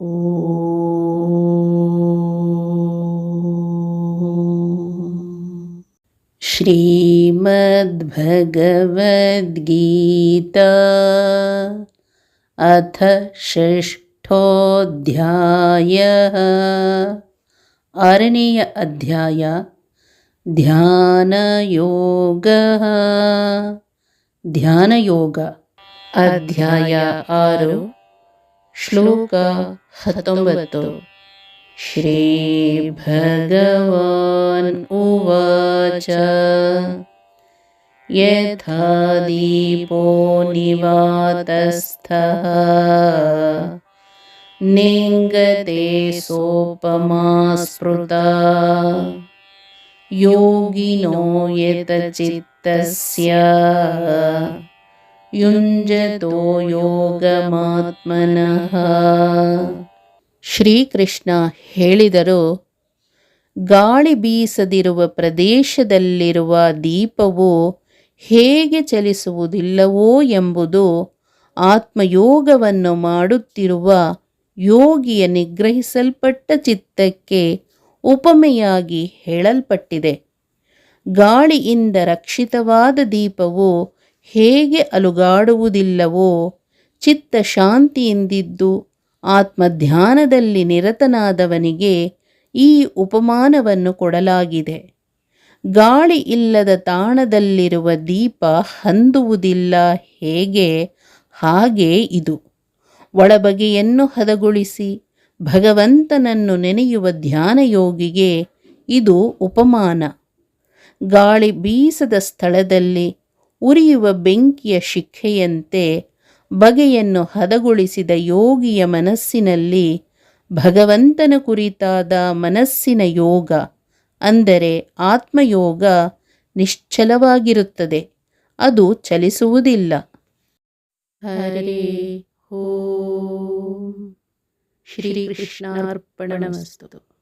श्रीमद्भगवद्गीता अथ षष्ठोऽध्यायः। आरणीय अध्याय ध्यानयोगः। ध्यानयोग अध्याय आरु श्लोक श्लोका श्रीभगवान् उवाच। यथा दीपो निवातस्थः। निङ्गते सोपमा स्मृता। योगिनो यतचित्तस्य। ಯುಂಜತೋ ಯೋಗಮಾತ್ಮನಃ ಶ್ರೀಕೃಷ್ಣ ಹೇಳಿದರು, ಗಾಳಿ ಬೀಸದಿರುವ ಪ್ರದೇಶದಲ್ಲಿರುವ ದೀಪವು ಹೇಗೆ ಚಲಿಸುವುದಿಲ್ಲವೋ ಎಂಬುದು ಆತ್ಮಯೋಗವನ್ನು ಮಾಡುತ್ತಿರುವ ಯೋಗಿಯ ನಿಗ್ರಹಿಸಲ್ಪಟ್ಟ ಚಿತ್ತಕ್ಕೆ ಉಪಮೆಯಾಗಿ ಹೇಳಲ್ಪಟ್ಟಿದೆ. ಗಾಳಿಯಿಂದ ರಕ್ಷಿತವಾದ ದೀಪವು ಹೇಗೆ ಅಲುಗಾಡುವುದಿಲ್ಲವೋ, ಚಿತ್ತ ಶಾಂತಿಯಿಂದಿದ್ದು ಆತ್ಮಧ್ಯಾನದಲ್ಲಿ ನಿರತನಾದವನಿಗೆ ಈ ಉಪಮಾನವನ್ನು ಕೊಡಲಾಗಿದೆ. ಗಾಳಿ ಇಲ್ಲದ ತಾಣದಲ್ಲಿರುವ ದೀಪ ಹಂದುವುದಿಲ್ಲ ಹೇಗೆ? ಹಾಗೆ ಇದು. ಒಳಬಗೆಯನ್ನು ಹದಗೊಳಿಸಿ, ಭಗವಂತನನ್ನು ನೆನೆಯುವ ಧ್ಯಾನಯೋಗಿಗೆ ಇದು ಉಪಮಾನ. ಗಾಳಿ ಬೀಸದ ಸ್ಥಳದಲ್ಲಿ ಉರಿಯುವ ಬೆಂಕಿಯ ಶಿಖೆಯಂತೆ ಬಗೆಯನ್ನು ಹದಗೊಳಿಸಿದ ಯೋಗಿಯ ಮನಸ್ಸಿನಲ್ಲಿ ಭಗವಂತನ ಕುರಿತಾದ ಮನಸ್ಸಿನ ಯೋಗ, ಅಂದರೆ ಆತ್ಮಯೋಗ, ನಿಶ್ಚಲವಾಗಿರುತ್ತದೆ. ಅದು ಚಲಿಸುವುದಿಲ್ಲ. ಹರೇ ಓಂ. ಶ್ರೀಕೃಷ್ಣಾರ್ಪಣಮಸ್ತು